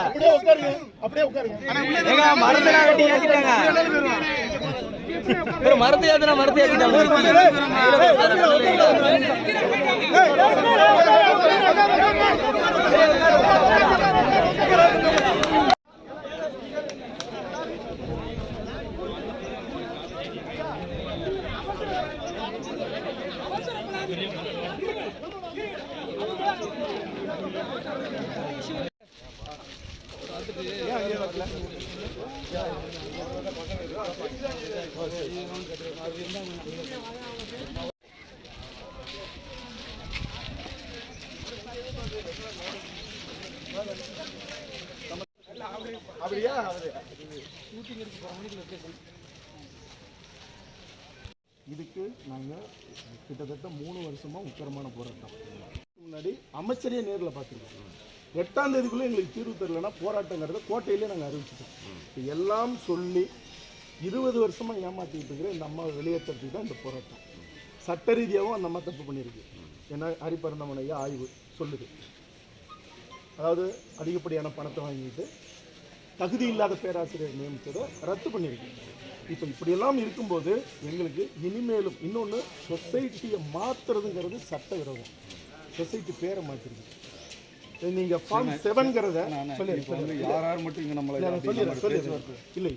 அப்படியே உட்காருங்க அப்படியே உட்காருங்க. மரத்தை வெட்டி ஏத்திட்டாங்க மரத்தை ஏத்தினா மரத்தை அப்படியா இதுக்கு நாங்கள் கிட்டத்தட்ட மூணு வருஷமா உக்கரமான போராட்டம் முன்னாடி அமைச்சரையே நேரில் பார்த்துருக்கோம் எட்டாம் தேதிக்குள்ளே எங்களுக்கு தீர்வு தரலைன்னா போராட்டங்கிறத கோட்டையிலே நாங்கள் அறிவிச்சிட்டோம். எல்லாம் சொல்லி இருபது வருஷமா ஏமாத்திட்டு இருக்கிற இந்த அம்மாவை வெளியேற்றுறதுக்கு தான் இந்த போராட்டம். சட்ட ரீதியாகவும் அந்த அம்மா தப்பு பண்ணியிருக்கு. ஏன்னா ஹரிபரந்தமனையா ஆய்வு சொல்லுது. அதாவது அதிகப்படியான பணத்தை வாங்கிட்டு தகுதி இல்லாத பேராசிரியர் நியமித்ததை ரத்து பண்ணியிருக்கு. இப்போ இப்படியெல்லாம் இருக்கும்போது எங்களுக்கு இனிமேலும் இன்னொன்று சொசைட்டியை மாற்றுறதுங்கிறது சட்ட விரோதம் சொசைட்டி பேரை மாற்றிருக்கு நீங்கள் ஃபார்ம் செவன்கிறத சொல்லி யார் மட்டும் இங்க நம்மளை இல்லை.